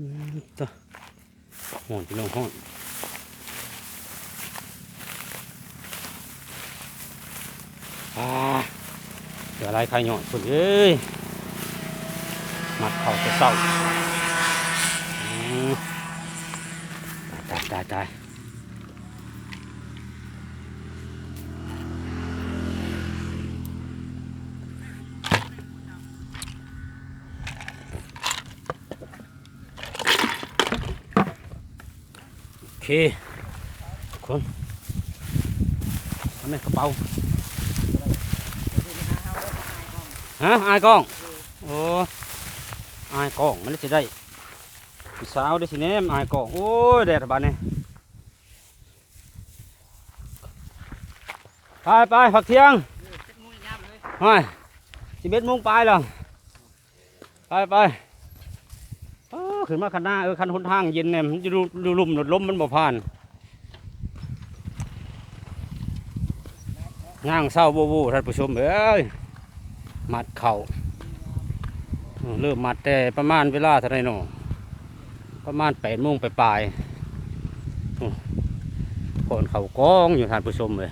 ต่อห่อนพี่น้องห่อนอ่าเดี๋ยวอะไรใครหย่อดคนเอ้ยมัดเข่าจะเศร้าตายตายตาย เคทุกคนทำไมกระเป๋าฮะอายกล้องโอ้อายกล้องมันจะได้ผู้สาวได้สิเนี่ยอายกล้องโอ้ยแดดบานนี่ไปไปผักเที่ยงไปสิบเอ็ดโมงไปแล้วไปไปเออ ขึ้นมาคันหน้าเออคันหนทางเย็นเนี่ยมันจะดูลุ่มหนดล้มมันบ่ผ่านย่างเศร้าบูบูท่านผู้ชมเอ้ยมัดเข่าเริ่มมัดแต่ประมาณเวลาเท่าไรเนาะประมาณแปดโมงไปปลายๆโอ้คนเข่ากองอยู่ท่านผู้ชมเลย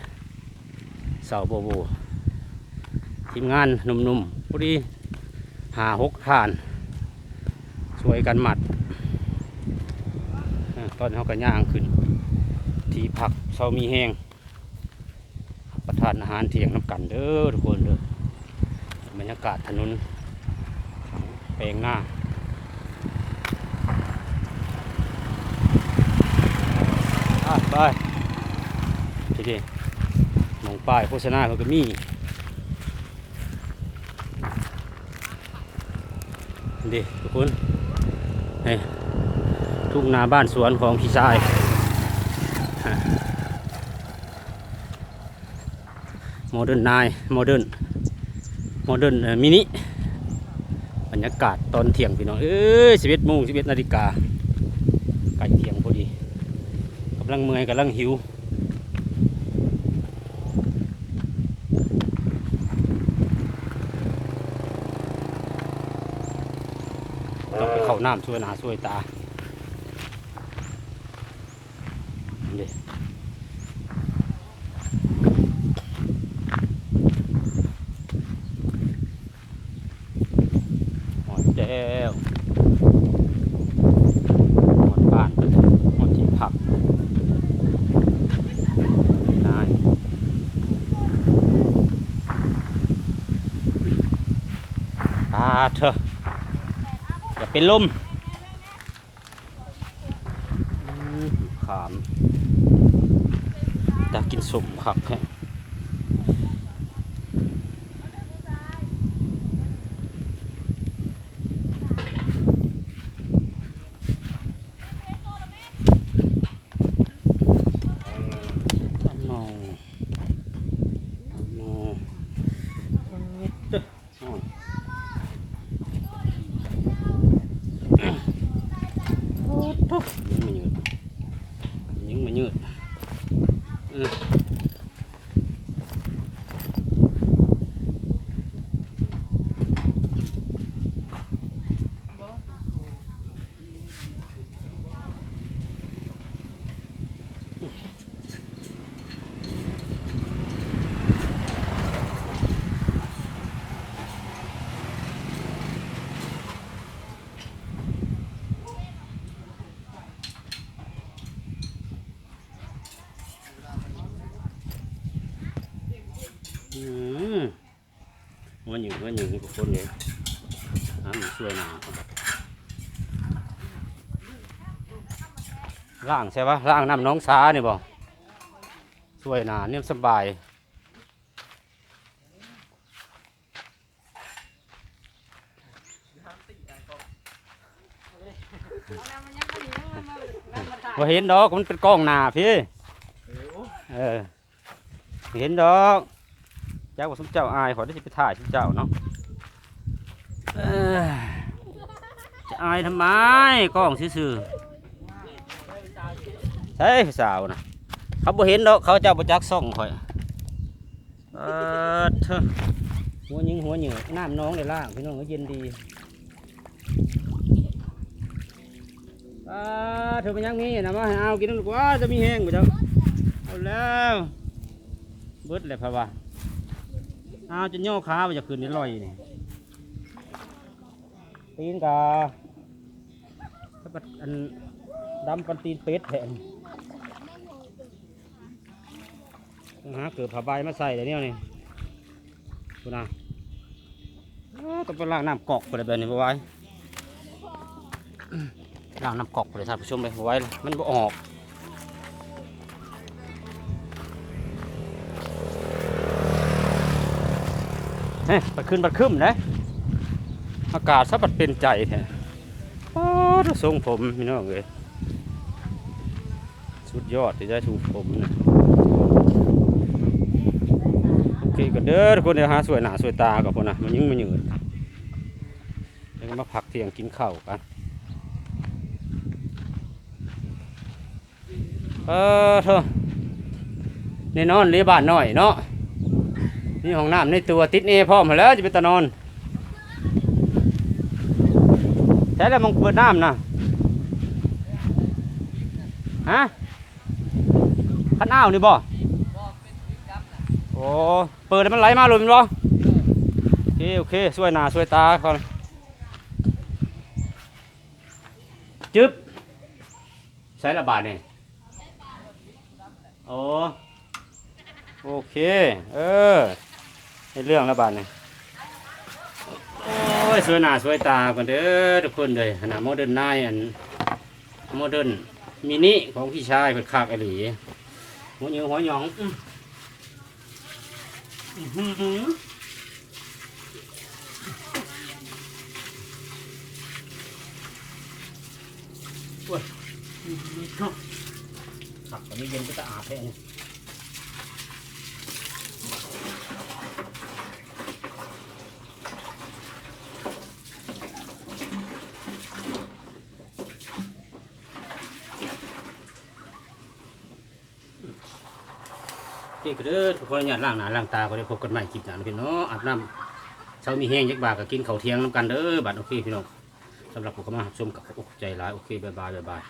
เสาโบโบทีมงานหนุ่มๆพอดีหาหกทาน ช่วยกันหมัดเออตอนนี้เขาก็ย่างขึ้น ที่พักเสามีแห้งประทานอาหารเที่ยงน้ำกันเด้อทุกคนเด้อบรรยากาศถนนแปลงหน้าไปทีนี้มองป้ายโฆษณาเขาก็มีดีทุกคน ทุ่งนาบ้านสวนของพี่ชาย โมเดิร์นนายโมเดิร์นโมเดิร์นมินิบรรยากาศตอนเที่ยงพี่น้อง เอ้ยสิบเอ็ดโมงสิบเอ็ดนาฬิกาใกล้เที่ยงพอดีกำลังเมื่อยกำลังหิวต้องไปเข้า น้ำช่วยหนาช่วยตาเด้หอดแจ้วหอดบ้านหอดที่พักนายตาเถอะอย่า เป็นลมอืมขามตากินสมขักแค่ ทุกยังไม่ยืดยังไม่ยืด หัวหนึ่งหัวหนึ่งกับคนเลยน้ำช่วยหนาล่างใช่ปะล่างน้ำน้องสาเนี่ยบ่ช่วยหนาเนี่ยสบายว่าเห็นดอกมันเป็นกล้องหนาพี่เออเห็นดอก เจ้าว่าสมเจ้าอายขอได้สิไปถ่ายสมเจ้าเนาะเอ้ยจะอายทำไมกล้องซื่อๆเฮ้ยสาวนะเขาบ่เห็นดอกเขาเจ้าบ่จักส่องข่อยเออเถอะหัวยิงหัวเหยื่อน้ำน้องในล่างพี่น้องก็เย็นดีอ่าเธอมันยังมีนะมาให้เอากินนำลูกว่าจะมีแห้งบ่เจ้าเอาแล้วเบิดเลยพะว่า อาจะย่อขาไปจะคืนนี้ลอยนี่ตีนกาถ้าปัดอันดำปันตีนเป็ดแทนฮะเกิดผ้าใบมาใส่เดี๋ยวนี้นี่คุณนะอ้าต้องไปล้างน้ำกอกไปเลยแบบนี้บ่ไว้ล้างน้ำกอกไปเลยท่านผู้ชมเลยบ่ไว้เลยมันบ่ออก เฮ้ยบัดขึ้นบัดขึ้นนะอากาศซะบัดเป็นใจแท้โอ้ดูทรงผมพี่น้องเลยสุดยอดที่ได้ถูกผมนะโอเคก็เด้อทุกคนเดี๋ยวหาสวยหนาสวยตากับคนนะมันยิ่งมันยืดแล้วก็มาพักเที่ยงกินข้าวกันเออเธอในนอนเรียบ้านหน่อยเนาะ นี่ห้องน้ำในตัวติดเอพร้อมแล้วจะเป็นตานอนใช่แล้วมึงเปิดน้ำนะฮะขันอ้าวนี่บ่โอ้เปิดให้มันไหลมาเลยมันบ่โอเคโอเคช่วยหน้าช่วยตาเขาจึ๊บใช้ระบาดเนี่ยโอ้โอเค เออ ในเรื่องแล้วบาดนี่โอ้ยสวยหน้าสวยตากันเด้อทุกคนเลยขนาดโมเดิร์นไนอันโมเดิร์นมินิของพี่ชายเป็นคากไอหลีหัวเหนียวหัวหยองอื้ออื้อหือโอ้ยอื้อหือเนาะขับตอนนี้เย็นก็จะอาบแห้ง โอเคก็เด้อทุกคนอยาล้างหน้าล้างตาก็ได้พบกันใหม่คลิปหน้าพี่น้องอาบน้ำเช้ามีแห้งยักบากก็กินข้าวเที่ยงน้ำกันเด้อบัดโอเคพี่น้องสำหรับผมก็มาชมกับอกใจร้ายโอเคบายบายบายบาย